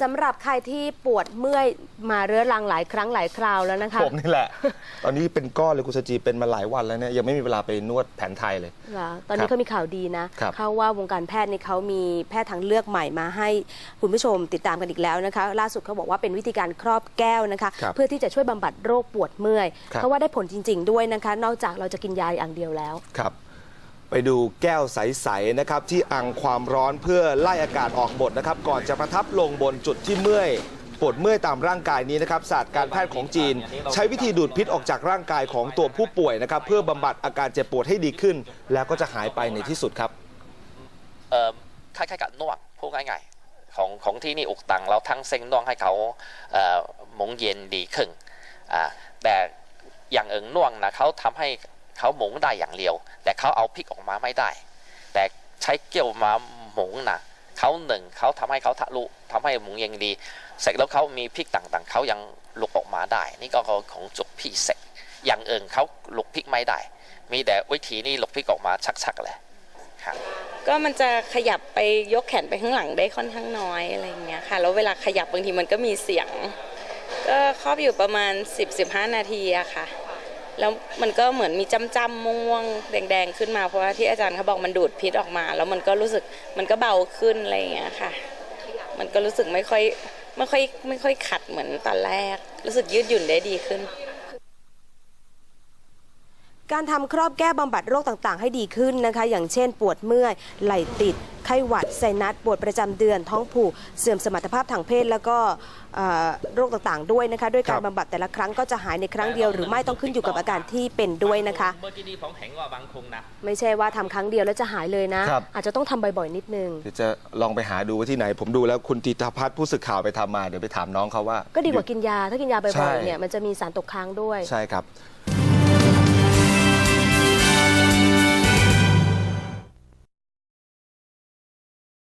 สำหรับใครที่ปวดเมื่อยมาเรื้อรังหลายครั้งหลายคราวแล้วนะคะ ผมนี่แหละ ตอนนี้เป็นก้อนเลยคุณสจีเป็นมาหลายวันแล้วเนี่ยยังไม่มีเวลาไปนวดแผนไทยเลยเหรอตอนนี้ครับเขามีข่าวดีนะครับเขาว่าวงการแพทย์นี่เขามีแพทย์ทางเลือกใหม่มาให้คุณผู้ชมติดตามกันอีกแล้วนะคะ ล่าสุดเขาบอกว่าเป็นวิธีการครอบแก้วนะคะครับเพื่อที่จะช่วยบำบัดโรคปวดเมื่อยครับเพราะว่าได้ผลจริง ๆ ด้วยนะคะ นอกจากเราจะกินยาอย่างเดียวแล้วครับ ไปดูแก้วใสๆนะครับที่อังความร้อนเพื่อไล่อากาศออกหมดนะครับก่อนจะประทับลงบนจุดที่เมื่อยปวดเมื่อยตามร่างกายนี้นะครับศาสตร์การแพทย์ของจีน ใช้วิธีดูดพิษออกจากร่างกายของตัวผู้ป่วยนะครับเพื่อบำบัดอาการเจ็บปวดให้ดีขึ้น แล้วก็จะหายไปในที่สุดครับเอ่อคล้ายๆกับนวดพูดง่ายๆของของที่นี่อุกตังเราทั้งเซ็งนวดให้เขาเอ่อมงเย็นดีขึ้นอ่าแต่อย่างเอิงนวดนะเขาทำให้ เขาหมงได้อย่างเดียว แต่เขาเอาพริกออกมาไม่ได้ แต่ใช้เกี่ยวมาหมงนะเขาหนึ่งเขาทำให้เขาทะลุทำให้หมงย็นดี เสร็จแล้วเขามีพริกต่างๆเขายังหลุกออกมาได้ นี่ก็ของจุกพิเศษอย่างเอิงเขาหลุกพริกไม่ได้ มีแต่วิธีนี้ลุกพริกออกมาชักๆเลยครับก็มันจะขยับไปยกแขนไปข้างหลังได้ค่อนข้างน้อยอะไรอย่างเงี้ยค่ะแล้วเวลาขยับบางทีมันก็มีเสียงก็ครอบอยู่ประมาณ 10-15 นาทีอะค่ะ แล้วมันก็เหมือนมีจ้ำม่วงแดงๆขึ้นมาเพราะว่าที่อาจารย์เขาบอกมันดูดพิษออกมา แล้วมันก็รู้สึกมันก็เบาขึ้นอะไรอย่างเงี้ยค่ะ มันก็รู้สึกไม่ค่อยไม่ค่อยไม่ค่อยขัดเหมือนตอนแรก รู้สึกยืดหยุ่นได้ดีขึ้น การทำครอบแก้วบำบัดโรคต่างๆ ให้ดีขึ้นนะคะ อย่างเช่น ปวดเมื่อย ไหล่ติด ไข้หวัด ไซนัส ปวดประจำเดือน ท้องผูก เสื่อมสมรรถภาพทางเพศ แล้วก็เอ่อโรคต่างๆ ด้วยนะคะ ด้วยการครับบำบัดแต่ละครั้งก็จะหายในครั้งเดียว หรือไม่ต้องขึ้นอยู่กับอาการที่เป็นด้วยนะคะเมื่อกี้นี้ผมเห็นว่าบางคงนะไม่ใช่ว่าทำครั้งเดียวแล้วจะหายเลยนะครับอาจจะต้องทำบ่อยๆ นิดนึงเดี๋ยวจะลองไปหาดูว่าที่ไหน ผมดูแล้วคุณติตาพัฒน์ผู้สื่อข่าวไปทำมา เดี๋ยวไปถามน้องเขาว่า ก็ดีกว่ากินยา ถ้ากินยาใช่บ่อยๆ เนี่ย มันจะมีสารตกค้างด้วย ใช่ครับ